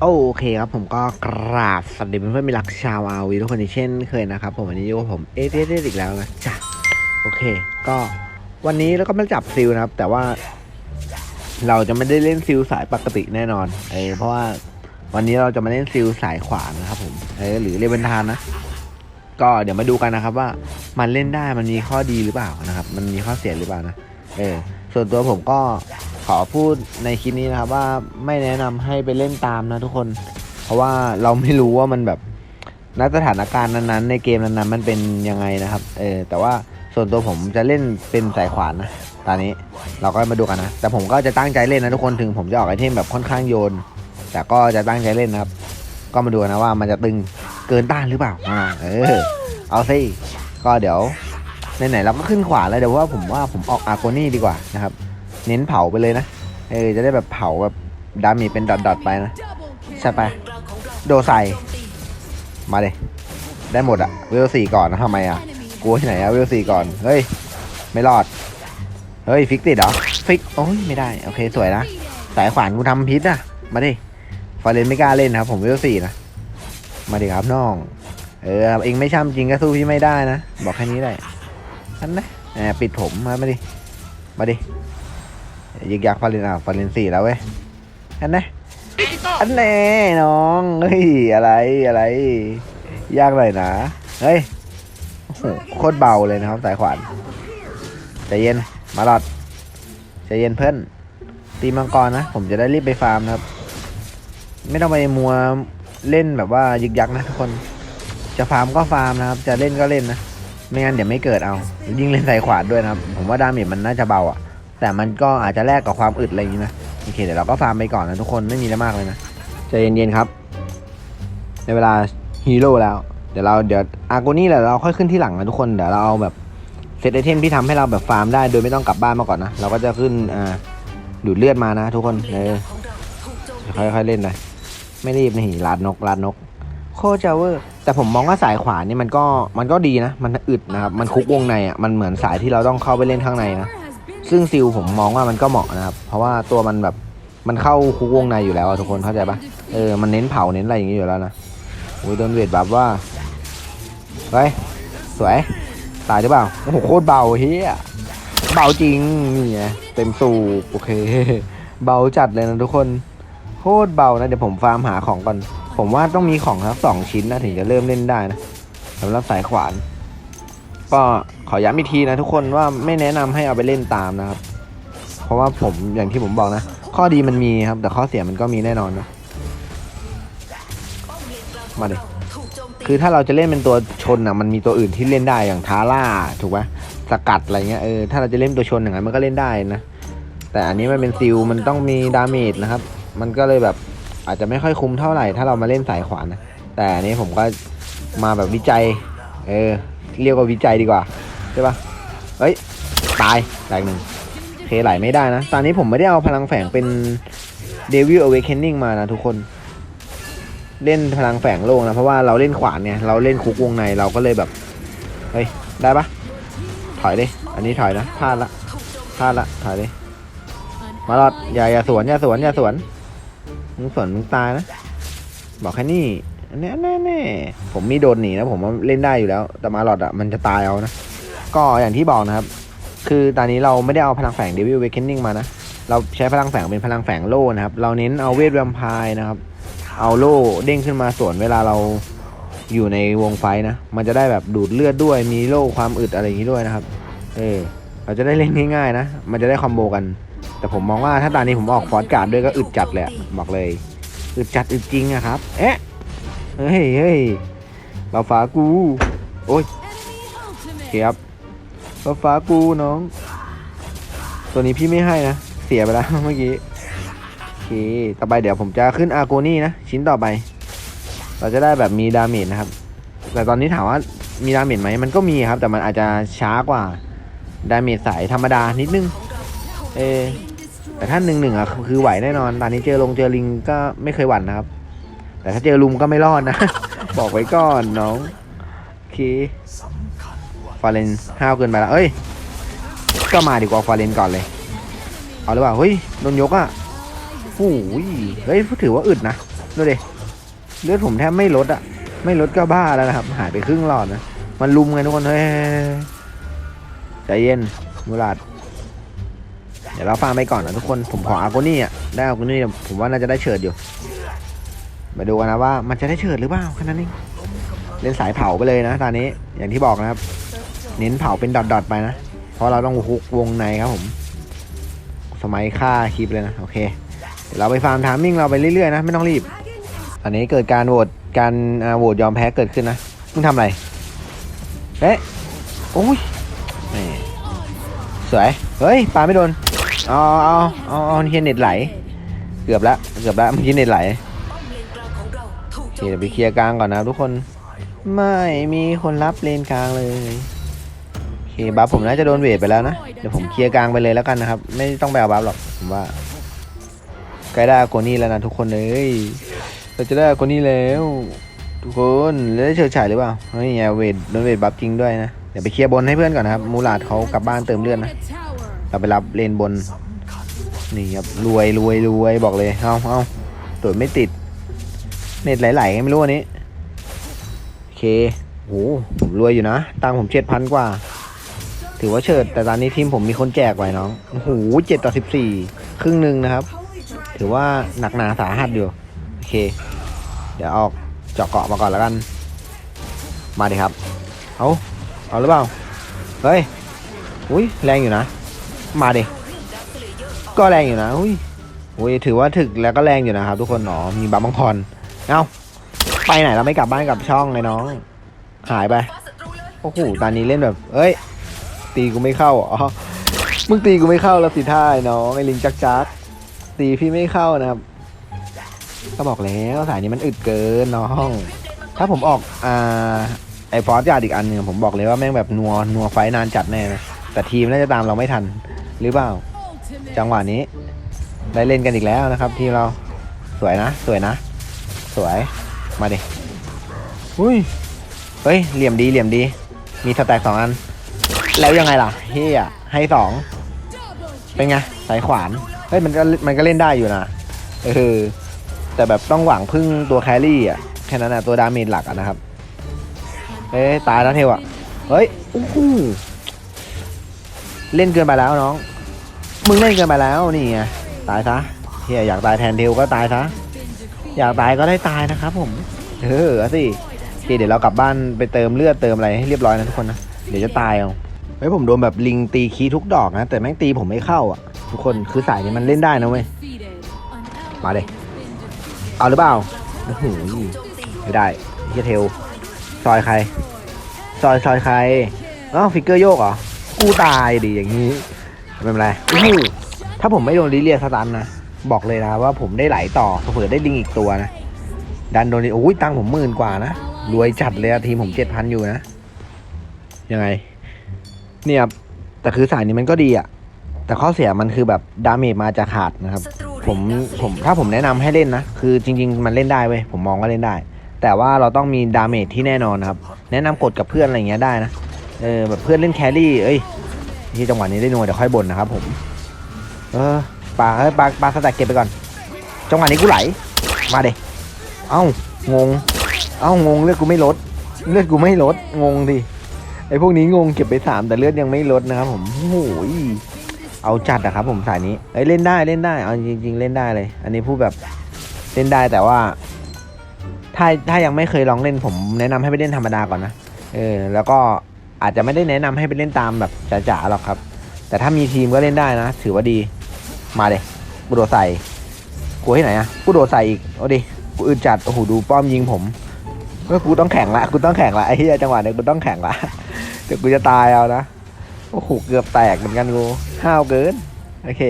โอเคครับผมก็กราบสวัสดีเพื่อนๆมีรักชาวอาวีทุกคนอีกเช่นเคยนะครับผมวันนี้อยู่กับผมเอเดเดอีกแล้วนะจ้ะโอเค ก็วันนี้เราก็มาจับซิลนะครับ แต่ว่า เราจะไม่ได้เล่นซิลสายปกติแน่นอนเออเพราะว่าวันนี้เราจะมาเล่นซิลสายขวานะครับผมเออหรือเลเวนทานนะ ก็เดี๋ยวมาดูกันนะครับว่ามันเล่นได้มันมีข้อดีหรือเปล่านะครับ มันมีข้อเสียหรือเปล่านะเออส่วนตัวผมก็ อพูดในคลิปนี้นะครับว่าไม่แนะนำให้ไปเล่นตามนะทุกคน เพราะว่าเราไม่รู้ว่ามันแบบณสถานการณ์นั้นๆ ในเกมนั้นๆมันเป็นยังไงนะครับเออแต่ว่าส่วนตัวผมจะเล่นเป็นสายขวานนะตอนนี้เราก็มาดูกันนะ แต่ผมก็จะตั้งใจเล่นนะทุกคนถึงผมจะออกไอเทมแบบค่อนข้างโยน แต่ก็จะตั้งใจเล่นนะครับ ก็มาดูนะว่ามันจะตึงเกินต้านหรือเปล่าเออเอาสิก็เดี๋ยวไหนๆเราก็ขึ้นขวาแล้วเดี๋ยวว่าผมว่าผมออกอาโกนี่ดีกว่านะครับ เน้นเผาไปเลยนะ เออ จะได้แบบเผาแบบดามีเป็นดอทๆไปนะ ใช่ไปโดใส่ มาเลย ได้หมดอะเวลสี่ก่อนนะทำไมอะกลัวที่ไหนอะเวลสี่ก่อน เฮ้ย ไม่รอด เฮ้ย ฟิกติดเหรอ ฟิก โอ้ย ไม่ได้ โอเค สวยนะ สายขวานกูทำพิษอะมาดิฟาเรนไม่กล้าเล่นครับ ผมเวลสี่นะ มาดิครับน้อง เออเองไม่ช่ำจริงก็สู้พี่ไม่ได้นะ บอกแค่นี้ได้ทันนะแหมปิดผมมามาดิ มาดิ ยิกยักษ์ฟาเรนอะฟาเรนสี่แล้วเว้ยทันนะอันแน่น้องเฮ้ยอะไรอะไรยากหน่อยนะเฮ้ยโอ้โหโคตรเบาเลยนะครับสายขวานใจเย็นมาหลอดใจเย็นเพื่อนตีมังกรนะ ผมจะได้รีบไปฟาร์มนะครับ ไม่ต้องไปมัวเล่นแบบว่ายึกยักนะทุกคน จะฟาร์มก็ฟาร์มนะครับ จะเล่นก็เล่นนะ ไม่งั้นเดี๋ยวไม่เกิดเอา ยิ่งเล่นสายขวานด้วยนะครับ ผมว่าดาเมจมันน่าจะเบาอะ แต่มันก็อาจจะแลกกับความอึดอะไรอย่างนี้นะโอเคเดี๋ยวเราก็ฟาร์มไปก่อนนะทุกคนไม่มีอะไรมากเลยนะใจเย็นๆครับ ในเวลาฮีโร่แล้ว เดี๋ยวเราเดี๋ยวอาร์โกนี่แหละเราค่อยขึ้นที่หลังนะทุกคนเดี๋ยวเราเอาแบบเซตไอเทมที่ทำให้เราแบบฟาร์มได้โดยไม่ต้องกลับบ้านมาก่อนนะเราก็จะขึ้นอ่าดูดเลือดมานะทุกคนเออค่อยๆเล่นเลยไม่รีบนี่ลาดนกลาดนก โคตรจเวอร์ แต่ผมมองว่าสายขวานี่มันก็มันก็ดีนะ มันอึดนะครับ มันคุกวงในอะมันเหมือนสายที่เราต้องเข้าไปเล่นข้างในนะ ซึ่งซิลผมมองว่ามันก็เหมาะนะครับ เพราะว่าตัวมันแบบมันเข้าคุกวงในอยู่แล้วทุกคนเข้าใจปะเออมันเน้นเผาเน้นอะไรอย่างงี้อยู่แล้วนะโอ้ยโดนเวทแบบว่าเฮ้ยสวยตายหรือเปล่าโอ้โหโคตรเบาเฮียเบาจริงนี่ไงเต็มสูบโอเค เบาจัดเลยนะทุกคนโคตรเบานะเดี๋ยวผมฟาร์มหาของก่อน ผมว่าต้องมีของสักสองชิ้นนะถึงจะเริ่มเล่นได้นะสำหรับสายขวาน ก็ขอย้ำอีกทีนะทุกคนว่าไม่แนะนำให้เอาไปเล่นตามนะครับ เพราะว่าผมอย่างที่ผมบอกนะ ข้อดีมันมีครับ แต่ข้อเสียมันก็มีแน่นอนนะมาดิคือถ้าเราจะเล่นเป็นตัวชนอะมันมีตัวอื่นที่เล่นได้อย่างทาร่าถูกไหมสกัดอะไรเงี้ยเออถ้าเราจะเล่นตัวชนอย่างนั้นมันก็เล่นได้นะแต่อันนี้มันเป็นซิลมันต้องมีดาเมจนะครับ มันก็เลยแบบอาจจะไม่ค่อยคุ้มเท่าไหร่ ถ้าเรามาเล่นสายขวานนะแต่อันนี้ผมก็มาแบบวิจัย เออ เรียกว่าวิจัยดีกว่าใช่ปะเฮ้ย ตายแตกหนึ่งเทไหลไม่ได้นะ ตอนนี้ผมไม่ได้เอาพลังแฝงเป็น Devil Awakening มานะทุกคน เล่นพลังแฝงโลกนะ เพราะว่าเราเล่นขวานเนี่ย เราเล่นคุกวงในเราก็เลยแบบ เฮ้ย ได้ปะถอยดิอันนี้ถอยนะพลาดละพลาดละถอยดิมาหลอดอย่าอย่าสวนอย่าสวนอย่าสวนมึงสวนมึงตายนะ บอกแค่นี้ แน่แน่แน่ผมมีโดนหนีนะผมว่าเล่นได้อยู่แล้ว แต่มาหลอดอะมันจะตายเอานะ ก็อย่างที่บอกนะครับ คือตอนนี้เราไม่ได้เอาพลังแฝงเดวิลเวคเคนนิ่งมานะ เราใช้พลังแฝงเป็นพลังแฝงโล่นะครับ เราเน้นเอาเวทแวมไพร์นะครับ เอาโล่เด้งขึ้นมาส่วนเวลาเราอยู่ในวงไฟนะ มันจะได้แบบดูดเลือดด้วย มีโล่ความอึดอะไรอย่างนี้ด้วยนะครับ เออ เราจะได้เล่นง่ายๆนะ มันจะได้คอมโบกัน แต่ผมมองว่าถ้าตอนนี้ผมออกฟอร์สการ์ดด้วยก็อึดจัดเละบอกเลย อึดจัดอึดจริงอะครับ เอ๊ะ เฮ้ยเฮ้ยเราฟ้ากู โอ้ยเขียบเราฟ้ากูน้อง ตัวนี้พี่ไม่ให้นะ เสียไปแล้วเมื่อกี้โอเคต่อไปเดี๋ยวผมจะขึ้นอาโกนี่นะ ชิ้นต่อไป เราจะได้แบบมีดาเมจนะครับ แต่ตอนนี้ถามว่ามีดาเมจไหมมันก็มีครับ แต่มันอาจจะช้ากว่าดาเมจสายธรรมดานิดนึง เอแต่ถ้าหนึ่งหนึ่งอะคือไหวแน่นอน ตอนนี้เจอลงเจอลิงก็ไม่เคยหวั่นนะครับ แต่ถ้าเจอลุมก็ไม่รอดนะ บอกไว้ก่อนน้องโอเคฟาเรนห้าวเกินไปละเอ้ย ก็มาดีกว่าฟาเรนก่อนเลย เอาหรือเปล่า เฮ้ยโดนยกอะโอ้ยเฮ้ยถือว่าอึดนะดูดิเลือดผมแทบไม่ลดอะ ไม่ลดก็บ้าแล้วนะครับ หายไปครึ่งหลอดนะ มันลุมไงทุกคน เฮ้ยใจเย็นมูราดเดี๋ยวเราฟังไปก่อนนะทุกคน ผมขออาโกนี่อะ ได้อาโกนี่ผมว่าน่าจะได้เฉิดอยู่ มาดูกันนะว่ามันจะได้เฉิดหรือเปล่าแค่นั้นเองเล่นสายเผาไปเลยนะตอนนี้อย่างที่บอกนะครับ เน้นเผาเป็นดอทๆไปนะ เพราะเราต้องฮุกวงในครับผม สมัยฆ่าคลิปเลยนะโอเคเดี๋ยวเราไปฟาร์มทามมิ่งเราไปเรื่อยๆนะไม่ต้องรีบอันนี้เกิดการโหวตการโหวตยอมแพ้เกิดขึ้นนะมึงทำอะไรเอ๊ะโอ้ยสวยเฮ้ยปลาไม่โดนเอาเอาเอาเอาเฮียเน็ตไหล เกือบและเกือบและเมื่อกี้เน็ตไหล เราถูกโอโจเคเดี๋ยวไปเคลียร์กลางก่อนนะทุกคน ไม่มีคนรับเลนกลางเลยโอเคบัฟผมน่าจะโดนเวทไปแล้วนะ เดี๋ยวผมเคลียร์กลางไปเลยแล้วกันนะครับ ไม่ต้องไปเอาบัฟหรอกผมว่าใกล้ได้โกนี่แล้วนะทุกคนเลยเราจะได้โกนี่แล้ว ทุกคนแล้วได้เฉิดฉายหรือเปล่าเฮ้ยเวทโดนเวทบัฟจริงด้วยนะเดี๋ยวไปเคลียร์บนให้เพื่อนก่อนนะครับมูลาดเขากลับบ้านเติมเลือดนะเราไปรับเลนบนนี่ครับรวยรวยรวยบอกเลยเอาเอาตัวไม่ติด เน็ตไหลๆไงไม่รู้อันนี้ โอเคโหผมรวยอยู่นะ ตังผมเจ็ดพันกว่า ถือว่าเฉิด แต่ตอนนี้ทีมผมมีคนแจกไว้น้องโอ้โหเจ็ดต่อสิบสี่ครึ่งหนึ่งนะครับ ถือว่าหนักหนาสาหัสอยู่ โอเค เดี๋ยวออกเจาะเกาะมาก่อนแล้วกัน มาดิครับ เอาเอาหรือเปล่า เฮ้ย อุ้ยแรงอยู่นะ มาดิ ก็แรงอยู่นะ อุ้ยอุ้ยถือว่าถึกแล้วก็แรงอยู่นะครับทุกคนหนอมีบัมบังพร เอาไปไหนเราไม่กลับบ้านกลับช่องเลยน้อง หายไป โอ้โห ตอนนี้เล่นแบบ เอ้ย ตีกูไม่เข้าอ๋อ มึงตีกูไม่เข้าแล้วสิท่าน้องไอ้ลิงจักจักตีพี่ไม่เข้านะครับ ก็บอกแล้วสายนี้มันอึดเกินน้อง ถ้าผมออก อ่า ไอฟอสยาดอีกอันหนึ่งผมบอกเลยว่าแม่งแบบนัว นัวไฟนานจัดแน่นะ แต่ทีมน่าจะตามเราไม่ทัน หรือเปล่า จังหวะนี้ ได้เล่นกันอีกแล้วนะครับ ทีมเรา สวยนะ สวยนะ สวย มาดิอุ้ย เฮ้ย เหลี่ยมดี เหลี่ยมดี มีสแต็กสองอัน แล้วยังไงล่ะเฮียให้สอง เป็นไง สายขวาน เฮ้ย มันก็ มันก็เล่นได้อยู่นะ เออ แต่แบบต้องหวังพึ่งตัวแครี่อะ แค่นั้นนะตัวดาเมจหลักอะนะครับ เอ้ยตายแล้วเทวอะ เฮ้ยโอ้โหเล่นเกินไปแล้วน้อง มึงเล่นเกินไปแล้วนี่ไง ตายซะเฮียอยากตายแทนเทวก็ตายซะ อยากตายก็ได้ตายนะครับผมเออสิเคเดี๋ยวเรากลับบ้านไปเติมเลือดเติมอะไรให้เรียบร้อยนะทุกคนนะเดี๋ยวจะตายเอาเฮ้ยผมโดนแบบลิงตีคีทุกดอกนะ แต่แม่งตีผมไม่เข้าอะ ทุกคนคือสายนี้มันเล่นได้นะเว้ยมาเลยเอาหรือเปล่าโอ้โหไม่ได้เฮียเทลซอยใคร ซอยซอยใครอ้าวฟิกเกอร์โยกเหรอกูตายดิอย่างนี้ไม่เป็นไรถ้าผมไม่โดนลิเลียสตันนะ บอกเลยนะว่าผมได้ไหลต่อเผื่อได้ลิงอีกตัวนะ ดันโดนโอ้ยตังผมหมื่นกว่านะ รวยจัดเลยทีมผมเจ็ดพันอยู่นะ ยังไง เนี่ยแต่คือสายนี้มันก็ดีอะแต่ข้อเสียมันคือแบบดาเมจมาจะขาดนะครับ ผมผมถ้าผมแนะนำให้เล่นนะ คือจริง ๆ มันเล่นได้เว้ยผมมองว่าเล่นได้ แต่ว่าเราต้องมีดาเมจที่แน่นอนนะครับ แนะนำกดกับเพื่อนอะไรอย่างเงี้ยได้นะเออแบบเพื่อนเล่นแครี่เอ้ยที่จังหวะนี้ได้นัวเดี๋ยวค่อยบ่นนะครับผม เออ ปลาเอ้ยปลาปลาสแต็กเก็บไปก่อน จังหวะนี้กูไหล มาเด็เอ้างง เอ้างงเลือดกูไม่ลด เลือดกูไม่ลด งงดิ ไอพวกนี้งงเก็บไปสามแต่เลือดยังไม่ลดนะครับผมโอ้โหเอาจัดอะครับผมสายนี้เอ้ยเล่นได้เล่นได้ เอาจริง ๆ เล่นได้เลย อันนี้พูดแบบเล่นได้แต่ว่า ถ้าถ้ายังไม่เคยลองเล่นผมแนะนำให้ไปเล่นธรรมดาก่อนนะ เออ แล้วก็อาจจะไม่ได้แนะนำให้ไปเล่นตามแบบจ๋าๆหรอกครับ แต่ถ้ามีทีมก็เล่นได้นะ ถือว่าดี มาเลยกูโดดใส่กูให้ไหนอะกูโดดใส่อีกเอาดิกูอึดจัดโอ้โหดูป้อมยิงผมเมื่อกูต้องแข่งละกูต้องแข่งละไอ้เหี้ยจังหวะเนี้ยกูต้องแข่งละเดี๋ยวกูจะตายเอานะโอ้โหเกือบแตกเหมือนกันกูห้าวเกินโอเค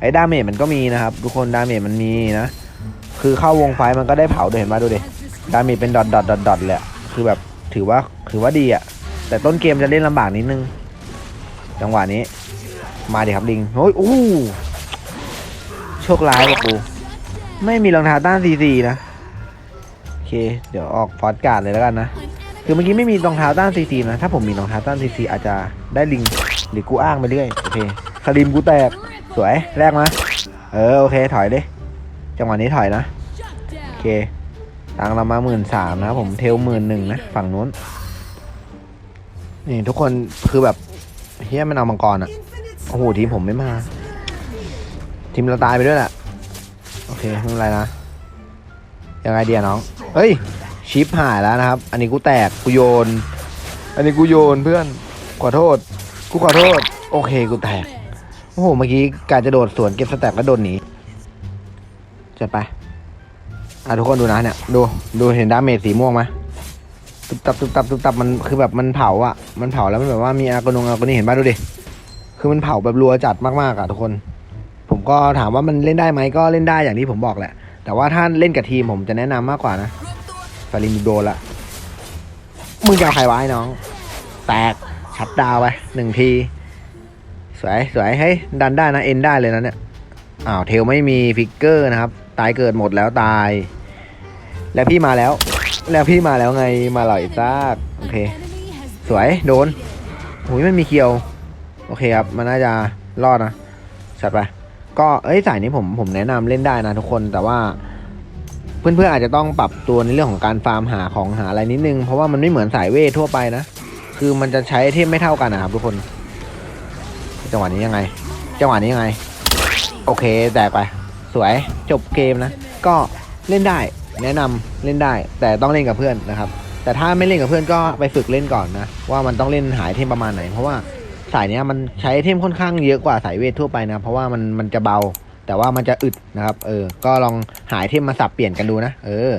ไอ้ดาเมจมันก็มีนะครับ ทุกคนดาเมจมันมีนะ คือเข้าวงไฟมันก็ได้เผาด้วยเห็นไหมดูดิดาเมจเป็นดอทดอทดอทดอทเลยอะคือแบบถือว่าถือว่าดีอะแต่ต้นเกมจะเล่นลำบากนิดนึง จังหวะนี้ มาดิครับลิงโอ้ยอู้ โชคร้ายว่ะกู ไม่มีรองเท้าต้านซีซีนะ โอเค เดี๋ยวออกฟอสการ์ดเลยแล้วกันนะ คือเมื่อกี้ไม่มีรองเท้าต้านซีซีนะ ถ้าผมมีรองเท้าต้านซีซีอาจจะได้ลิง หรือกูอ้างไปเรื่อย โอเคคาริมกูแตก สวย แรกมาเออ โอเค ถอยดิ จังหวะนี้ถอยนะ โอเค ตังเรามาหมื่นสามนะผมเทลหมื่นหนึ่งนะ ฝั่งนู้น นี่ทุกคนคือแบบเฮียมันเอามังกรอะโอ้โหทีผมไม่มา ทีมเราตายไปด้วยแหละโอเคไม่เป็นไรนะยังไงเดียน้องเฮ้ยชิปหายแล้วนะครับ อันนี้กูแตกกูโยน อันนี้กูโยนเพื่อนขอโทษ กูขอโทษ โอเคกูแตกโอ้โหเมื่อกี้การจะโดดสวนเก็บสแต็กแล้วโดนหนีจัดไปอะทุกคนดูนะเนี่ยดูดูเห็นดาเมจสีม่วงไหมตุบตับตุบตับตุบตับมันคือแบบมันเผาอะมันเผาแล้วมันแบบว่ามีอากนงอากนี่เห็นป่ะดูดิคือมันเผาแบบรัวจัดมากๆอะทุกคน ผมก็ถามว่ามันเล่นได้ไหมก็เล่นได้อย่างที่ผมบอกแหละ แต่ว่าถ้าเล่นกับทีมผมจะแนะนำมากกว่านะฟาริมโดนละมึงจะใครไว้น้อง แตกชัดดาวไปหนึ่งที สวยสวยให้ยดันได้นะ เอ็นได้เลยนะเนี่ยอ้าวเทลไม่มีฟิกเกอร์นะครับ ตายเกิดหมดแล้วตาย แล้วพี่มาแล้ว แล้วพี่มาแล้วไงมาหล่อยซากโอเค สวยโดนหุยมันมีเคียว โอเคครับ มันน่าจะรอดนะจัดไป ก็เอ้ยสายนี้ผมผมแนะนำเล่นได้นะทุกคนแต่ว่าเพื่อนๆอาจจะต้องปรับตัวในเรื่องของการฟาร์มหาของหาอะไรนิดนึง เพราะว่ามันไม่เหมือนสายเวททั่วไปนะ คือมันจะใช้เทมไม่เท่ากันนะครับทุกคน จังหวะนี้ยังไง จังหวะนี้ยังไง โอเคแตกไป สวยจบเกมนะ ก็เล่นได้แนะนำเล่นได้ แต่ต้องเล่นกับเพื่อนนะครับ แต่ถ้าไม่เล่นกับเพื่อนก็ไปฝึกเล่นก่อนนะ ว่ามันต้องเล่นหายเทมประมาณไหน เพราะว่า สายเนี้ยมันใช้ไอเทมค่อนข้างเยอะกว่าสายเวททั่วไปนะ เพราะว่ามันมันจะเบา แต่ว่ามันจะอึดนะครับ เออ ก็ลองหายเทมมาสับเปลี่ยนกันดูนะ เออ